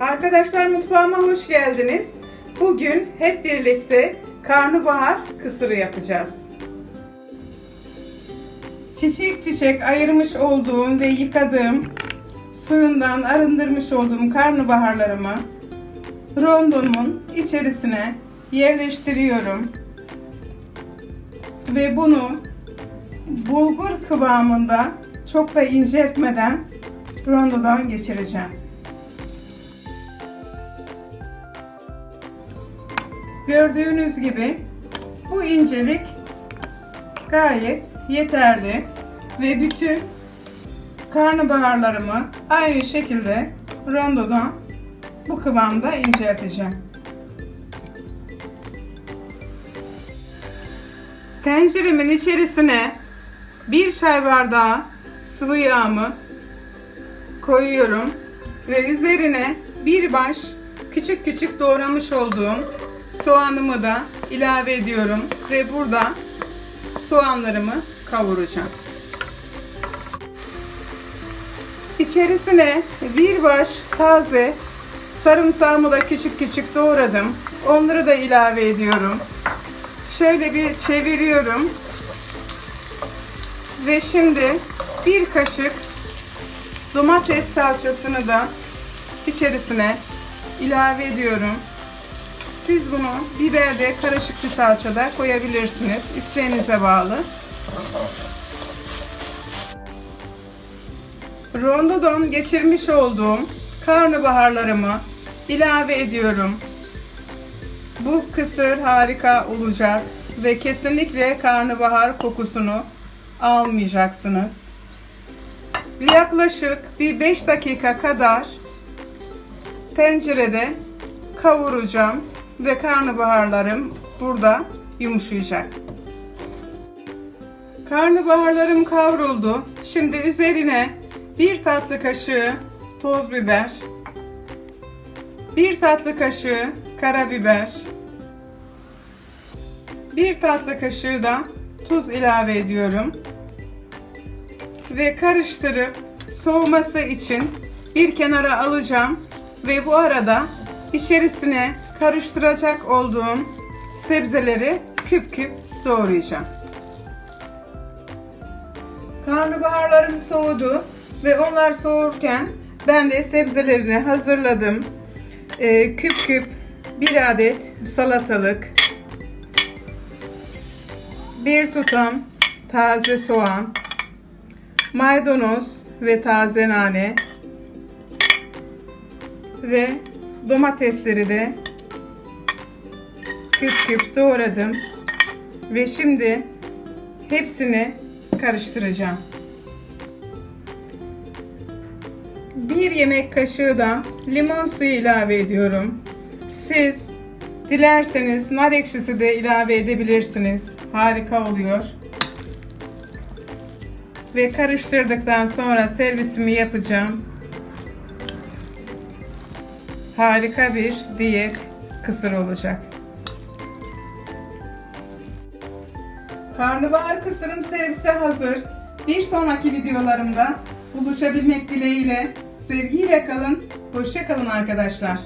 Arkadaşlar mutfağıma hoş geldiniz. Bugün hep birlikte karnabahar kısırı yapacağız. Çiçek çiçek ayırmış olduğum ve yıkadığım suyundan arındırmış olduğum karnabaharlarımı rondomun içerisine yerleştiriyorum. Ve bunu bulgur kıvamında çok da inceltmeden rondodan geçireceğim. Gördüğünüz gibi bu incelik gayet yeterli ve bütün karnabaharlarımı aynı şekilde rondodan bu kıvamda incelteceğim. Tenceremin içerisine bir çay bardağı sıvı yağımı koyuyorum ve üzerine bir baş küçük küçük doğramış olduğum soğanımı da ilave ediyorum ve burada soğanlarımı kavuracağım. İçerisine bir baş taze sarımsağımı da küçük küçük doğradım. Onları da ilave ediyorum. Şöyle bir çeviriyorum. Ve şimdi bir kaşık domates salçasını da içerisine ilave ediyorum. Siz bunu biberde karışık bir salçada koyabilirsiniz. İsteğinize bağlı. Rondodan geçirmiş olduğum karnabaharlarımı ilave ediyorum. Bu kısır harika olacak ve kesinlikle karnabahar kokusunu almayacaksınız. Yaklaşık bir 5 dakika kadar tencerede kavuracağım ve karnabaharlarım burada yumuşayacak. Karnabaharlarım kavruldu. Şimdi üzerine bir tatlı kaşığı toz biber, bir tatlı kaşığı karabiber, bir tatlı kaşığı da tuz ilave ediyorum. Ve karıştırıp soğuması için bir kenara alacağım ve bu arada içerisine karıştıracak olduğum sebzeleri küp küp doğrayacağım. Karnabaharlarım soğudu ve onlar soğurken ben de sebzelerini hazırladım. Ee, küp küp bir adet salatalık, bir tutam taze soğan, maydanoz ve taze nane ve domatesleri de küp küp doğradım ve şimdi hepsini karıştıracağım. Bir yemek kaşığı da limon suyu ilave ediyorum. Siz dilerseniz nar ekşisi de ilave edebilirsiniz. Harika oluyor. Ve karıştırdıktan sonra servisimi yapacağım. Harika bir diyet kısır olacak. Karnabahar kısırım servise hazır. Bir sonraki videolarımda buluşabilmek dileğiyle sevgiyle kalın. Hoşça kalın arkadaşlar.